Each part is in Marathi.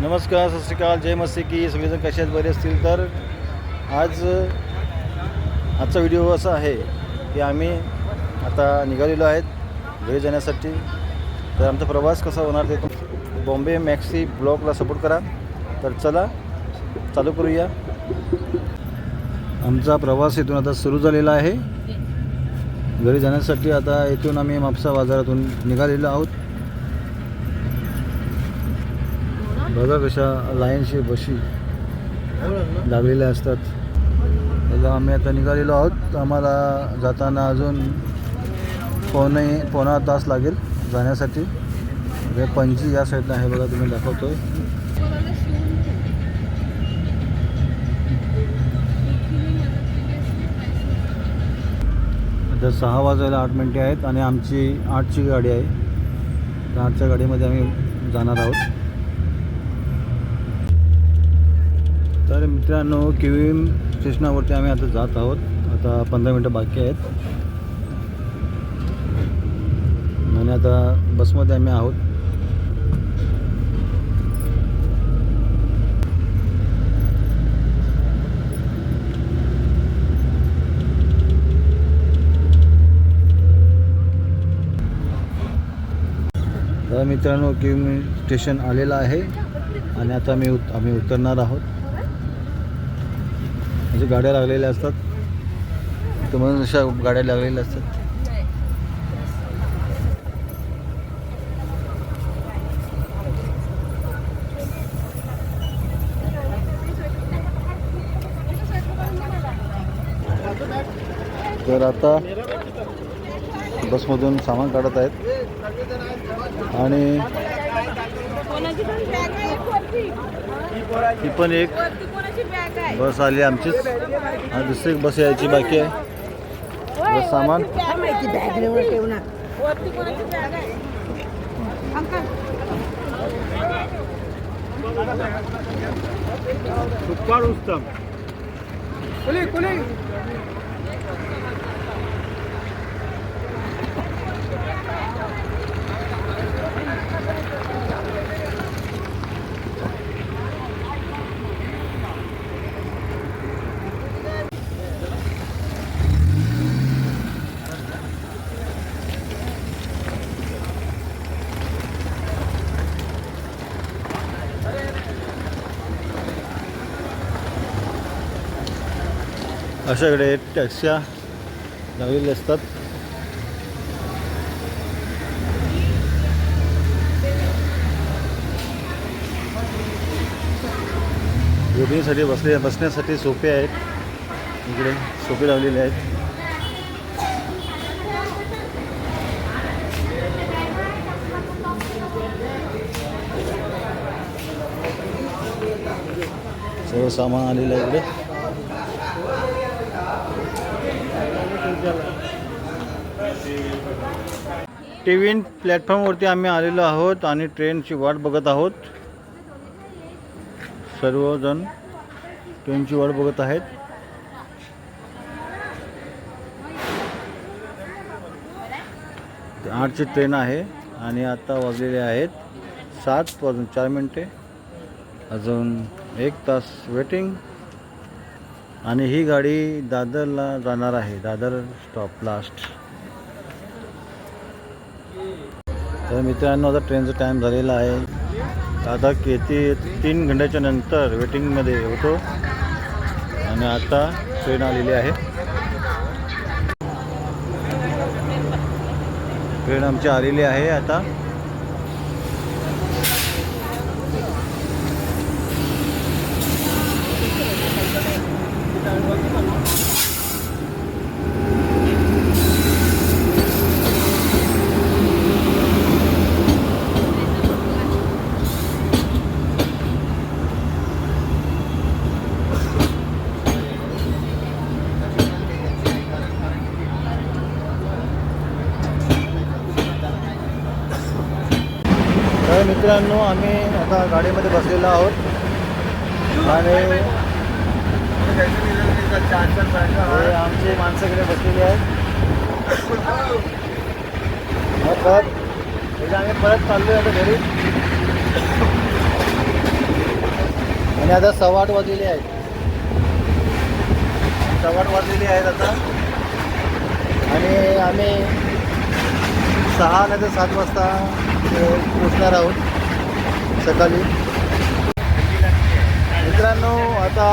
नमस्कार सत श्री अकाल जय मस्ती की सगळेजण कशात आहेत? बरे असतील तर आज आजचा व्हिडिओ असा आहे की आम्ही आता निघालेलो आहेत घरी जाण्यासाठी. तर आमचा प्रवास कसा होणार ते बॉम्बे मॅक्सी ब्लॉगला सपोर्ट करा. तर चला चालू करूया. आमचा प्रवास इथून आता सुरू झालेला आहे. घरी जाण्यासाठी आता इथून आम्ही म्हापसा बाजारातून निघालेलो आहोत. बघा कशा लाईनशी बशी लागलेल्या असतात. त्याला आम्ही आता निघालेलो आहोत. आम्हाला जाताना अजून पावणे पावणा तास लागेल जाण्यासाठी. हे पणजी या साईडला आहे बघा तुम्ही दाखवतोय. आता सहा वाजायला आठ मिनटे आहेत आणि आमची आठची गाडी आहे. आठच्या गाडीमध्ये आम्ही जाणार आहोत. तर मित्रांनो किवीम स्टेशनावरती आम्ही आता जात आहोत. आता पंधरा मिनटं बाकी आहेत. आणि आता बसमध्ये आम्ही आहोत. तर मित्रांनो किवीम स्टेशन आलेलं आहे. आणि आता आम्ही उत आम्ही उतरणार आहोत. अशा गाड्या लागलेल्या असतात. तुम्हाला अशा गाड्या लागलेल्या असतात. तर आता बसमधून सामान काढत आहेत. आणि ही पण एक बस आली आमचीच. दुसरी बस यायची बाकी आहे. बस सामान. उत्तम. अशाकडे टॅक्स्या लावलेल्या असतात. वेटिंगसाठी बसले बसण्यासाठी सोपे आहेत. इकडे सोपे लावलेले आहेत. सर्व सामान आलेलं आहे इकडे. टी व्ही प्लॅटफॉर्मवरती आम्ही आलेलो आहोत आणि ट्रेनची वाट बघत आहोत. सर्वजण ट्रेनची वाट बघत आहेत. आठची ट्रेन आहे आणि आता वाजलेले आहेत सात वाजून चार मिनटे. अजून एक तास वेटिंग आणि ही गाडी दादरला जाणार आहे. दादर स्टॉप लास्ट तर मित्रांनो आता ट्रेनचा टाईम झालेला आहे. आता किती तीन घंट्याच्या नंतर वेटिंगमध्ये होतो. आणि आता ट्रेन आलेली आहे. ट्रेन आमची आलेली आहे आता. तर मित्रांनो आम्ही आता गाडीमध्ये बसलेलो आहोत. आणि हे आमचे माणसाकडे बसलेले आहेत. परत इथे आम्ही परत चाललो आहे आता घरी. आणि आता सव्वा आठ वाजलेले आहेत. सव्वा आठ वाजलेले आहेत आता. आणि आम्ही सहा नाही तर सात वाजता पोचणार आहोत सकाळी. मित्रांनो आता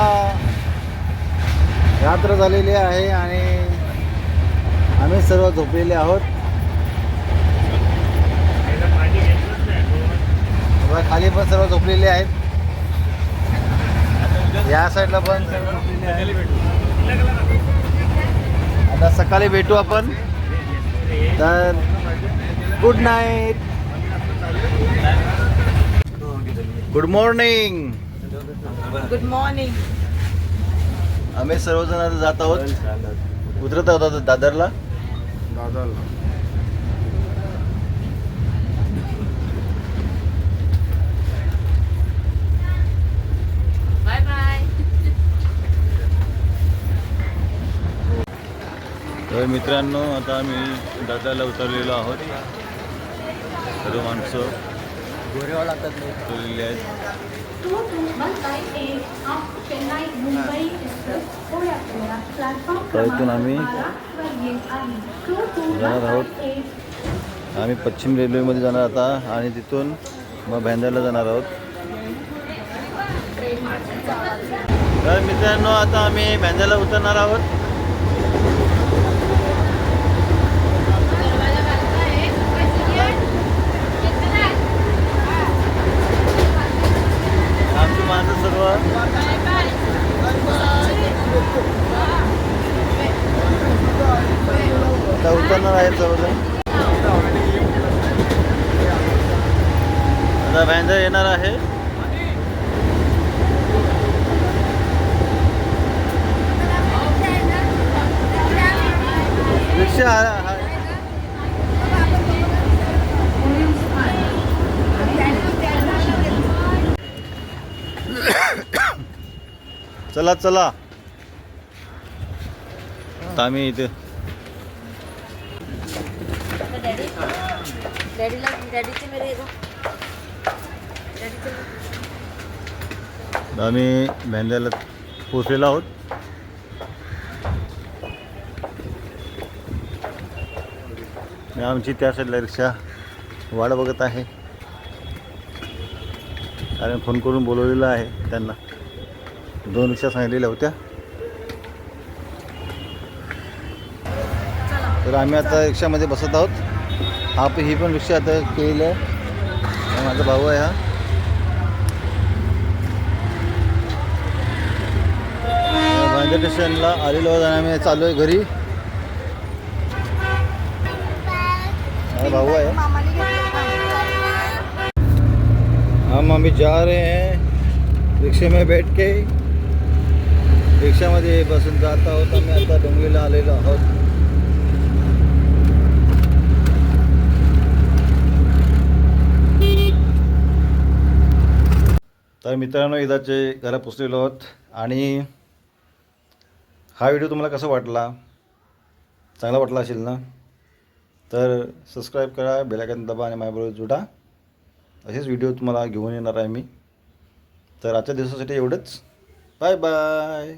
रात्र झालेली आहे आणि आम्ही सर्व झोपलेले आहोत. खाली पण सर्व झोपलेले आहेत. या साईडला पण सर्व झोपलेले आहेत. आता सकाळी भेटू आपण. तर good night good morning good morning आम्ही सर्वजण आता जात आहोत. उतरत आहोत आता दादरला. बाय बाय तर मित्रांनो आता आम्ही दादरला उतरलेलो आहोत. सर्व माणसं गोरेवा लागतात आहेत. तर इथून आम्ही जाणार आहोत. आम्ही पश्चिम रेल्वेमध्ये जाणार आता आणि तिथून मग भांड्याला जाणार आहोत. तर मित्रांनो आता आम्ही भांड्याला उतरणार आहोत आमची माणसं सर्व आता उतरणार आहेत सर्वजण आता व्हॅनर येणार आहे. रिक्षा चला चला. आता आम्ही इथे डॅडीला डॅडीचे मेरे आम्ही मेंद्याला पोचलेलो आहोत. आणि आमची त्या साईडला रिक्षा वाट बघत आहे. कारण फोन करून बोलवलेलं आहे त्यांना. दोन रिक्षा सांगितलेल्या होत्या. तर आम्ही आता रिक्षामध्ये बसत आहोत. हा पण ही पण रिक्षा आता केली आहे. माझा भाऊ आहे हा. भांडे स्टेशनला आलेलो आहोत आम्ही चालू आहे घरी भाऊ आहे. हम अभी जा रहे हैं. रिक्शे में बैठ के. रिक्षामध्ये बसून जात आहोत आम्ही. आता डोंगरीला आलेलो आहोत. तर मित्रांनो इदाचे घरा पोचलेलो आहोत. आणि हा व्हिडिओ तुम्हाला कसा वाटला? चांगला वाटला असेल ना? तर सबस्क्राईब करा बेलायकन दबा आणि माझ्याबरोबर जुटा. असेच व्हिडिओ तुम्हाला घेऊन येणार आहे मी. तर आजच्या दिवसासाठी एवढंच. Bye bye